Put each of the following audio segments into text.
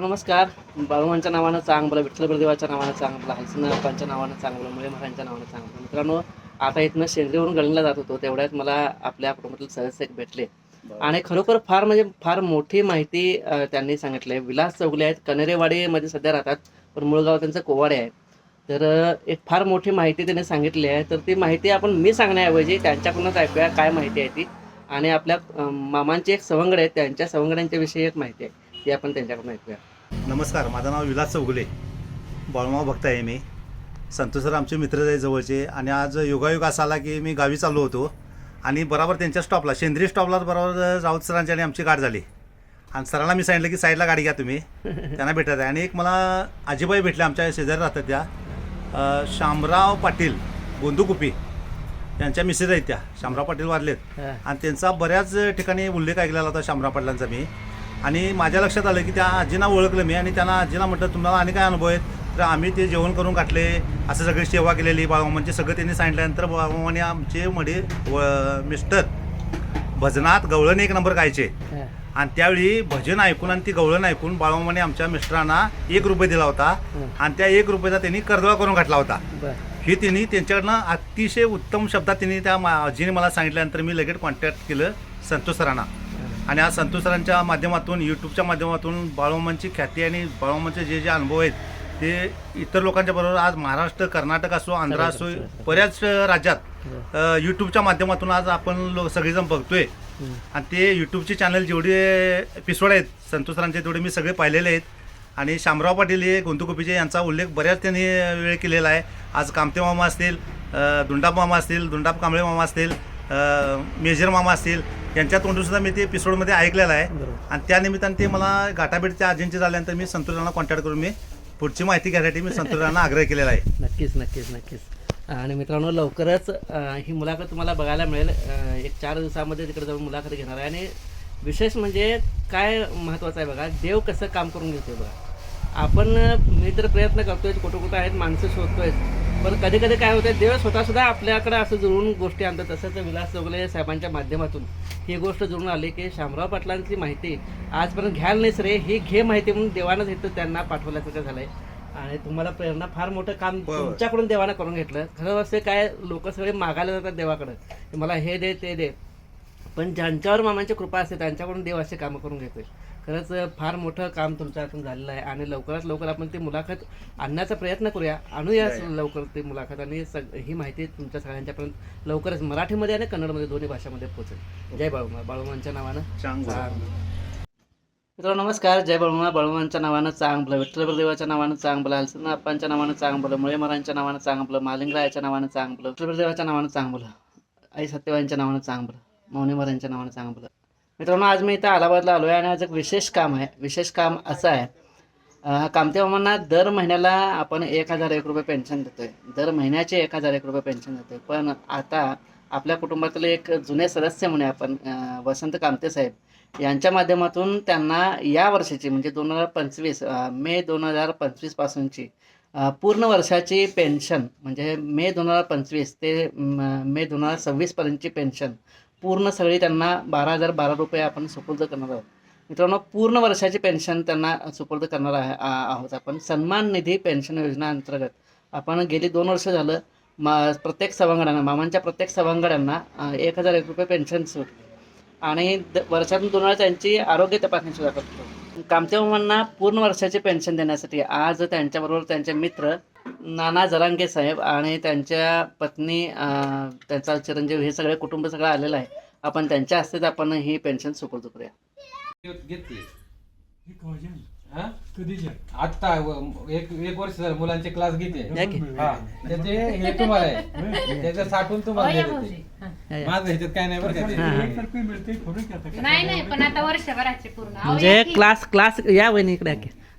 नमस्कार. बाळूमांच्या नावानं चांग बोला विठ्ठल गुरुदेवाच्या नावानं चांग बोला हलसनापांच्या नावानं चांग बोला मुळे महाराजांच्या नावानं चांग बोला मित्रांनो आता इथनं शेंद्रीवरून गळणीला जात होतो. तेवढ्यात मला आपल्या कुटुंबातील सदस्य एक भेटले. आणि खरोखर फार म्हणजे फार मोठी माहिती त्यांनी सांगितली. विलास चौगले आहेत. कनेरेवाडीमध्ये सध्या राहतात पण मूळ गाव त्यांचं कोवाडे आहे. तर एक फार मोठी माहिती त्यांनी सांगितली आहे. तर ती माहिती आपण मी सांगण्याऐवजी त्यांच्याकडूनच ऐकूया काय माहिती आहे ती. आणि आपल्या मामांची एक सवंगड आहेत त्यांच्या सवंगड्यांच्या विषयी एक माहिती आहे ती आपण त्यांच्याकडून ऐकूया. नमस्कार माझं नाव विलास चौगुले. बाळमाव भक्त आहे मी. संतोष सर आमचे मित्र आहे जवळचे. आणि आज योगायोग असा आला की मी गावी चाललो होतो. आणि बरोबर त्यांच्या स्टॉपला सेंद्रिय स्टॉपला बरोबर राऊत सरांची आणि आमची गाठ झाली. आणि सरांना मी सांगितलं की साईडला गाडी घ्या तुम्ही. त्यांना भेटत आहे. आणि एक मला आजीबाई भेटले आमच्या शेजारी राहतात त्या. शामराव पाटील गोंदुकुपी त्यांच्या मिसेस आहेत त्या. शामराव पाटील वारलेत. आणि त्यांचा बऱ्याच ठिकाणी उल्लेख ऐकलेला होता शामराव पाटलांचा मी. आणि माझ्या लक्षात आलं की त्या आजींना ओळखलं मी आणि त्यांना आजीला म्हटलं तुम्हाला आणि काय अनुभव आहेत? तर आम्ही ते जेवण करून गाठले असं सगळी सेवा केलेली. बाळमामांचे सगळं त्यांनी सांगितल्यानंतर बाळमामाने आमचे मडे व मिस्टर भजनात गवळण एक नंबर गायचे. आणि त्यावेळी भजन ऐकून आणि ती गवळण ऐकून बाळमामाने आमच्या मिस्टरांना एक रुपये दिला होता. आणि त्या एक रुपयाचा त्यांनी कर्दळा करून घातला होता. हे त्यांनी त्यांच्याकडनं अतिशय उत्तम शब्दात त्यांनी त्या आजीने मला सांगितल्यानंतर मी लगेच कॉन्टॅक्ट केलं संतोष सरांना. आणि आज संतोष सरांच्या माध्यमातून यूट्यूबच्या माध्यमातून बाळमामांची ख्याती आणि बाळमामांचे जे जे अनुभव आहेत ते इतर लोकांच्या बरोबर आज महाराष्ट्र कर्नाटक असो आंध्र असो बऱ्याच राज्यात यूट्यूबच्या माध्यमातून आज आपण लोक सगळेजण बघतोय. आणि ते यूट्यूबचे चॅनल जेवढे एपिसोड आहेत संतोष सरांचे तेवढे मी सगळे पाहिलेले आहेत. आणि शामराव पाटील हे गोंतुकुपीचे यांचा उल्लेख बऱ्याच त्यांनी वेळ केलेला आहे. आज कामते मामा असतील अ, दुंडाप मामा असतील दुंडाप कांबळे मामा असतील मेजर मामा असतील यांच्या तोंडून सुद्धा मी ते एपिसोडमध्ये ऐकलेलं आहे. आणि त्या निमित्तानं ते मला गाठाभेटच्या आजींचे झाल्यानंतर मी संतोषांना कॉन्टॅक्ट करून मी पुढची माहिती घ्यायसाठी मी संतोषांना आग्रह केलेला आहे. नक्कीच नक्कीच नक्कीच. आणि मित्रांनो लवकरच ही मुलाखत तुम्हाला बघायला मिळेल. एक चार दिवसामध्ये तिकडे जाऊन मुलाखत घेणार आहे. आणि विशेष म्हणजे काय महत्त्वाचं आहे बघा देव कसं काम करून घेतोय बघा. आपण मी तर प्रयत्न करतोय कुठं कुठं आहेत माणसं शोधतोय. पण कधी कधी काय होतं देव स्वतःसुद्धा आपल्याकडे असं जुळून गोष्टी आणतात. तसंच विलास चौगले साहेबांच्या माध्यमातून ही गोष्ट जुळून आली की शामराव पाटलांची माहिती आजपर्यंत घ्यायला नाहीच रे. ही घे माहिती म्हणून देवानंच इथं त्यांना पाठवल्यासारखं आहे आणि तुम्हाला प्रेरणा फार मोठं काम. तुमच्याकडून देवानं करून घेतलं. खरं असे काय लोक सगळे मागायला जातात देवाकडं. मला हे दे ते दे. पण ज्यांच्यावर मामांची कृपा असते त्यांच्याकडून देव असे कामं करून घेतोय खरंच फार मोठं काम तुमच्या हातून झालेलं आहे. आणि लवकरात लवकर आपण ती मुलाखत आणण्याचा प्रयत्न करूया. आणूया लवकर ती मुलाखत आणि सग ही माहिती तुमच्या सगळ्यांच्यापर्यंत लवकरच मराठीमध्ये आणि कन्नडमध्ये दोन्ही भाषामध्ये पोहोचेल. जय बाळूमा बाळूमांच्या नावानं मित्रांनो नमस्कार. जय बळमुळा बळवंच्या नावानं चांगलं विठ्ठल नावानं चांगलं हलसनाप्पांच्या नावानं चांगलं मुळेमरांच्या नावानं चांगलं मालिंगरायाच्या नावानं चांगलं विठ्ठल नावानं चांगलं आई सत्यवाईंच्या नावानं चांगलं मौनीमरांच्या नावानं चांगलं. मित्रांनो आज मी इथं अलाहाबादला आलो आहे आणि आज एक विशेष काम आहे. विशेष काम असं आहे. कामते मामांना दर महिन्याला आपण एक हजार एक रुपये पेन्शन देतोय. दर महिन्याचे एक हजार एक रुपये पेन्शन देतोय. पण आता आपल्या कुटुंबातले एक जुने सदस्य म्हणून आपण वसंत कामते साहेब. यांच्या माध्यमातून त्यांना या वर्षाची म्हणजे दोन हजार पंचवीस मे दोन हजार पंचवीस पासूनची पूर्ण वर्षाची पेन्शन म्हणजे मे दोन हजार पंचवीस ते मे दोन हजार सव्वीसपर्यंतची पेन्शन पूर्ण सगळी त्यांना बारा हजार बारा रुपये आपण सुपूर्द करणार आहोत. मित्रांनो पूर्ण वर्षाची पेन्शन त्यांना सुपूर्द करणार आहे आहोत आपण. सन्मान निधी पेन्शन योजना अंतर्गत आपण गेली दोन वर्ष झालं मा प्रत्येक सवंगड्यांना मामांच्या प्रत्येक सवंगड्यांना अ, एक हजार एक रुपये पेन्शन सूट आणि द वर्षातून दोन वेळा त्यांची आरोग्य तपासणी सुद्धा करतो. कामतेमांना पूर्ण वर्षाची पेन्शन देण्यासाठी आज त्यांच्याबरोबर त्यांचे मित्र नाना जरांगे साहेब आणि त्यांच्या पत्नी अं, त्यांचा चिरंजीव हे सगळे कुटुंब सगळं आलेलं आहे. आपण त्यांच्या हस्तेच आपण ही पेन्शन सुपूर्द करूया. हा? आत्ता व- एक एक वर्ष झालं मुलांचे क्लास घेते. हा त्याचे हे तुम्हाला आहे त्याचं साठवून तुम्हाला हो, देते भाऊजी. हा. माझं ह्याच्यात काय नाही बरं का ते. एक रुपये मिळते थोडं की आता काय? नाही नाही पण आता वर्षभराचे पूर्ण अहो, म्हणजे. क्लास क्लास या वहिनी इकडे.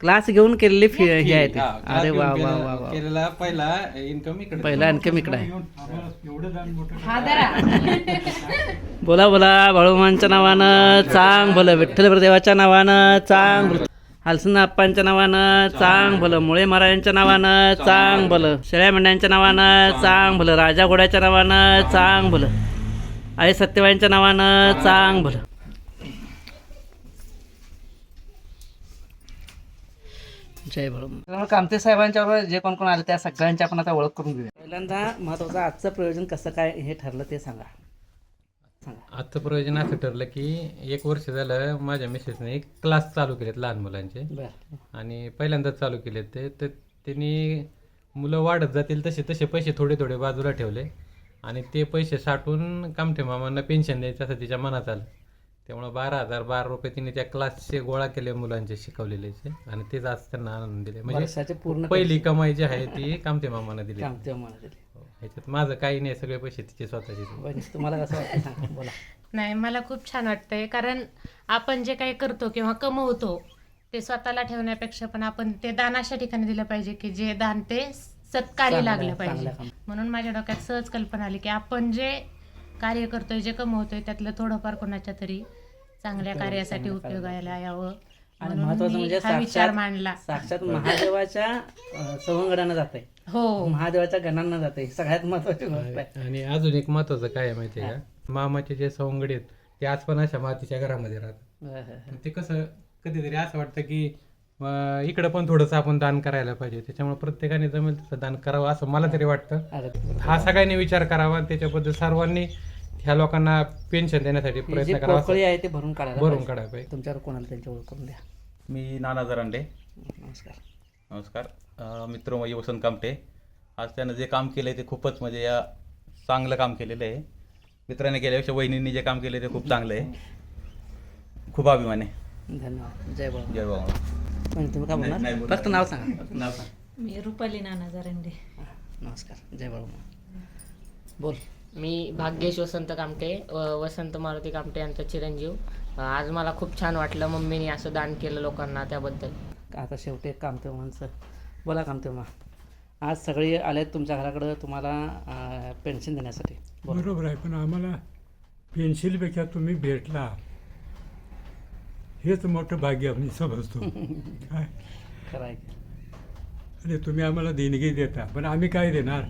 क्लास घेऊन केलेली फी हे आहे ते. हा, class अरे घेऊन वा वा केलेला- वा वा केलेला पहिला इन्कम इकडे पहिला आणखी इकडे आहे घेऊन आम्हाला एवढं दान मोठं हा धरा बोला बोला बाळूमांच्या नावानं चांग भलं विठ्ठल देवाच्या नावानं चांग भलं हालसना अप्पांच्या नावानं चांग भलं मुळे महाराजांच्या नावानं चांग. भलं शेळ्या मेंढ्यांच्या नावानं चांग. भलं राजा घोड्याच्या नावानं चांग. भलं आई सत्यवाईंच्या नावानं चांग. भलं. जय त्यामुळे कामते साहेबांच्या बरोबर जे कोण कोण आले त्या सगळ्यांची आपण आता ओळख करून घेऊया. पहिल्यांदा महत्वाचं आजचं प्रयोजन कसं काय हे ठरलं ते सांगा. आजचं प्रयोजन असं ठरलं की एक वर्ष झालं माझ्या मिसेसने एक क्लास चालू केलेत लहान मुलांचे. आणि पहिल्यांदाच चालू केले ते तर त्यांनी मुलं वाढत जातील तसे तसे पैसे थोडे थोडे बाजूला ठेवले. आणि ते पैसे साठवून कामठे मामांना पेन्शन द्यायचं असं तिच्या मनात आलं. त्यामुळं बारा हजार बारा रुपये तिने त्या क्लासचे गोळा केले मुलांचे शिकवलेलेचे. आणि तेच आज त्यांना आनंद दिले. म्हणजे वर्षाचे पूर्ण पहिली कमाई जी आहे ती कामते मामांना दिली काम तेव्हा मला दिले हो, ह्याच्यात माझं काही नाही सगळे पैसे तिचे स्वतःचे. तुम्हाला कसं वाटतं? सांगा बोला. नाही मला खूप छान वाटतंय. कारण आपण जे काही करतो किंवा कमवतो ते स्वतःला ठेवण्यापेक्षा पण आपण ते दान अशा ठिकाणी दिलं पाहिजे की जे दान ते सत्कार्य चांगलं- लागलं पाहिजे. चांगलं काम. म्हणून माझ्या डोक्यात सहज कल्पना आली की आपण जे कार्य करतोय जे कमवतोय त्यातलं थोडंफार कोणाच्या तरी चांगल्या कार्यासाठी उपयोगायला यावं आणि महत्वाचं म्हणजे हा विचार साक्षात मांडला. साक्षात महादेवाच्या अं, सवंगडानं जाते हो. महादेवाच्या गणांना जाते सगळ्यात महत्वाची गोष्ट आहे. आणि अजून एक महत्वाचं काय आहे माहिती आहे का? मामाचे जे सवंगडी आहेत ते आज पण अशा मातीच्या घरामध्ये राहतात. हं, हं, हं. ते कसं कधीतरी असं वाटतं की अं, इकडं पण थोडंसं आपण दान करायला पाहिजे. त्याच्यामुळे प्रत्येकाने जमेल तसं दान करावं असं मला तरी वाटतं. अरे हा सगळ्यांनी विचार करावा. आणि त्याच्याबद्दल सर्वांनी ह्या लोकांना पेन्शन देण्यासाठी ही जी प्रयत्न करावा पोकळी आहे ते भरून काढायला भरून पाहिजे. काढायला पाहिजे. तुमच्यावर कोणाला त्यांची ओळख करून द्या. मी नाना जरांडे. नमस्कार. नमस्कार. अ, मित्र माझे वसंत कामटे. आज त्यानं जे काम केलं आहे ते खूपच म्हणजे या चांगलं काम केलेलं आहे. मित्राने केल्यापेक्षा वहिनींनी जे काम केलं ते खूप चांगलं आहे खूप अभिमान. आहे धन्यवाद. जय बाळू जय बाबा. म्हणजे तुम्ही काय नाही, नाही बोलणार. बोलणार. फक्त नाव सांगा. नाव सांगा. मी रुपाली नाना जरंडे. नमस्कार. जय बाळू बोल. मी भाग्येश वसंत कामटे व वसंत मारुती कामटे यांचा चिरंजीव. आज मला खूप छान वाटलं मम्मीने असं दान केलं लोकांना त्याबद्दल. आता शेवटी एक कामते माणसं. बोला कामते मा. आज सगळे आलेत तुमच्या घराकडं तुम्हाला पेन्शन देण्यासाठी. बरोबर आहे पण आम्हाला पेन्शिलपेक्षा तुम्ही भेटला. हेच मोठं भाग्य आम्ही समजतो. काय? खरं आहे आणि तुम्ही आम्हाला देणगी देता पण आम्ही काय देणार?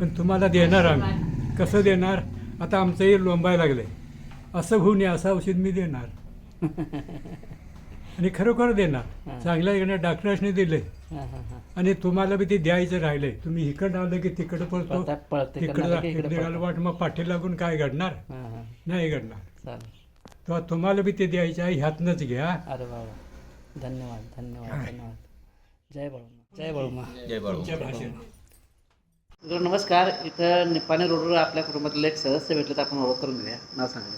पण तुम्हाला देणार आम्ही. कसं देणार? आता आमचं हे लोंबाय लागलंय. असं होऊ नये असं औषध मी देणार. आणि खरोखर देणार. चांगल्या इकडे डॉक्टर्सने दिले आणि तुम्हाला बी ते द्यायचं राहिलंय. तुम्ही इकडं आलं की तिकडं पळतो. तिकडं. वाट मग पाठी लागून काय घडणार? नाही घडणार. तेव्हा तुम्हाला बी ते द्यायचं आहे ह्यातनंच घ्या. अरे वा धन्यवाद धन्यवाद धन्यवाद. जय बाळूमा जय बाळूमा जय बाबा तर नमस्कार. इथं निपाणी रोडवर आपल्या कुटुंबातील एक सदस्य भेटले तर आपण ओळख करून घेऊया. नाव सांगा.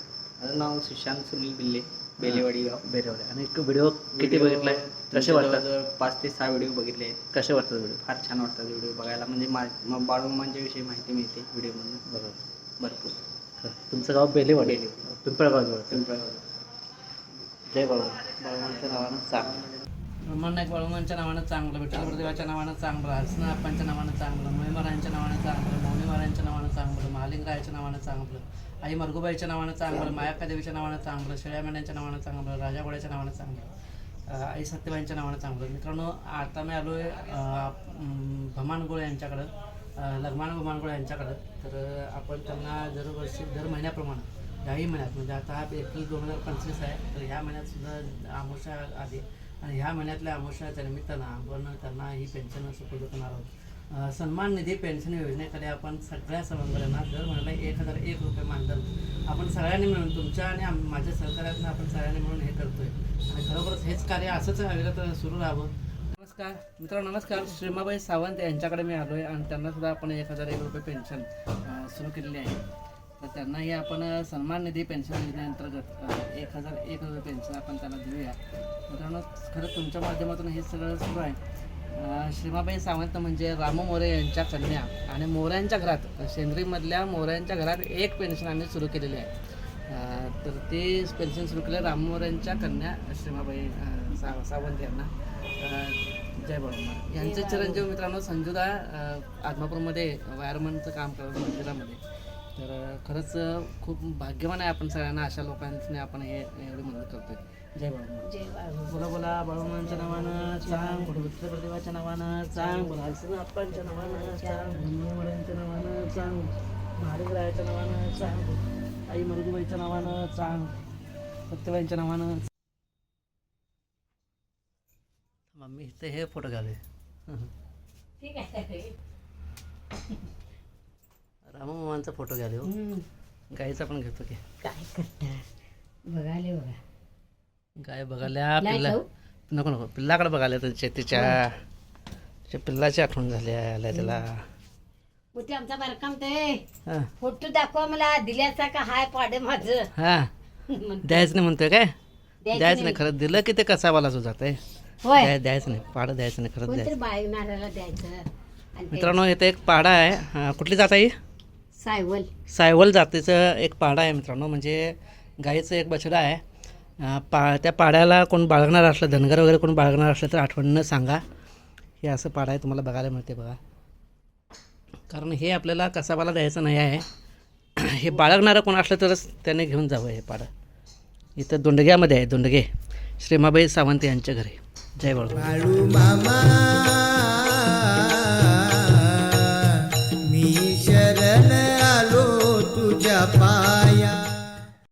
माझं नाव सुशांत सुनील बिल्ले बेलेवाडी गाव बेरेवले आणि एक व्हिडिओ किती बघितलाय? कसे वाटतात? पाच ते सहा व्हिडिओ बघितले आहेत. कसे वाटतात व्हिडिओ? फार छान वाटतात व्हिडिओ बघायला. म्हणजे मा बाळूमांच्या विषयी माहिती मिळते व्हिडिओमधून. बरोबर. भरपूर. तुमचं गाव बेलेवाडी? बेलेवाडी. पिंपळगाव जवळ. पिंपळगाव. जय बाळू. बाळूमांच्या नावानं चांगलं ब्रह्मांड नाईक नावानं चांगलं विठ्ठल देवाच्या नावानं चांगलं हर्षण अप्पांच्या नावानं चांगलं मुळे महाराजांच्या नावानं चांगलं मौनी महाराजांच्या नावानं चांगलं महालिंगरायाच्या नावानं चांगलं आई मरगुबाईच्या नावानं चांगलं मायाक्का देवीच्या नावानं चांगलं शेळ्या मेंढ्यांच्या नावानं चांगलं राजा घोड्याच्या नावानं चांगलं आई सत्यबाईंच्या नावानं चांगलं मित्रांनो आता मी आलो आहे भमानगोळे यांच्याकडं लग्मान भमानगोळे यांच्याकडं तर आपण त्यांना दरवर्षी दर महिन्याप्रमाणे याही महिन्यात म्हणजे आता हा एप्रिल दोन हजार पंचवीस आहे तर ह्या महिन्यात सुद्धा आधी आणि ह्या महिन्यातल्या अमावस्याच्या निमित्तानं आपण त्यांना ही पेन्शन सुपूर्द करणार आहोत. सन्मान निधी पेन्शन योजनेकडे आपण सगळ्या सवंगऱ्यांना दर महिन्याला एक हजार एक रुपये मानधन आपण सगळ्यांनी मिळून तुमच्या आणि माझ्या सहकार्यातनं आपण सगळ्यांनी मिळून हे करतोय. आणि खरोखरच हेच कार्य असंच अविरत सुरू राहावं. नमस्कार. मित्रांनो नमस्कार. श्रीमाबाई सावंत यांच्याकडे मी आलो आहे आणि त्यांना सुद्धा आपण एक हजार एक रुपये पेन्शन सुरू केलेली आहे. तर त्यांनाही आपण सन्मान निधी पेन्शन योजनेअंतर्गत एक हजार एक रुपये पेन्शन आपण त्यांना देऊया. मित्रांनो खरं तुमच्या माध्यमातून हे सगळं सुरू आहे. श्रीमाबाई सावंत म्हणजे रामू मोरे यांच्या कन्या आणि मोऱ्यांच्या घरात शेंद्रीमधल्या मोऱ्यांच्या घरात एक पेन्शन आम्ही सुरू केलेली आहे. तर ते पेन्शन सुरू केलं रामू मोऱ्यांच्या कन्या श्रीमाबाई सा सावंत यांना. जय बाळूमा यांचे चिरंजीव मित्रांनो संजुदा अ, आदमापूरमध्ये वायरमनचं काम करत मंदिरामध्ये. तर खरंच खूप भाग्यवान आहे आपण सगळ्यांना अशा लोकांनी आपण हे एवढी मदत करतोय. जय बाळूमा जय बाळू बोला बोला बाळूमांच्या नावानं चांग बोला विठ्ठलदेवाच्या नावानं चांग बोला. अप्पांच्या नावानं चांग भूमीवरांच्या नावानं चांग महादेवरायाच्या नावानं चांग आई मरुदुबाईच्या नावानं चांग सत्यबाईंच्या नावानं मम्मी इथे हे फोटो घाले ठीक आहे. राममामांचा फोटो घ्याले हो. गाईचा पण घेतो की. काय करता बघाले बघा. गाय बघायला नाही पिल्ला? नको नको. पिल्लाकडे बघायला त्यांच्या तिच्या तिच्या पिल्लाची आठवण झाली आल्या त्याला. मग ते आमचा बारकाम ते. हां. फोटो दाखवा मला दिल्याचा का हाय पाडे माझं? हां. म्हणते. द्यायचं नाही म्हणतोय काय? द्यायचं द्यायचं नाही खरं. दिलं की ते कसावाला सुद्धा आहे होय. द्याय द्यायचं नाही. पाडं द्यायचं नाही खरंच कोणतरी द्यायचं. बाळगणाऱ्याला द्यायचं. आणि ते मित्रांनो इथे एक पाडा आहे. हां, कुठली जात आहे सायवल. सायवल जातीचं एक पाडा आहे मित्रांनो म्हणजे गाईचं एक बछडा आहे. पा त्या पाड्याला कोण बाळगणार असलं धनगर वगैरे कोण बाळगणार असलं तर आठवणं सांगा. हे असं पाडा आहे तुम्हाला बघायला मिळते बघा. कारण हे आपल्याला कसाबाला द्यायचं नाही आहे. हे बाळगणारं कोण असलं तरच त्याने घेऊन जावं हे पाडं. इथं दोंडग्यामध्ये आहे दोंडगे. श्रीमाबाई सावंत यांच्या घरी. जय बाळू मामा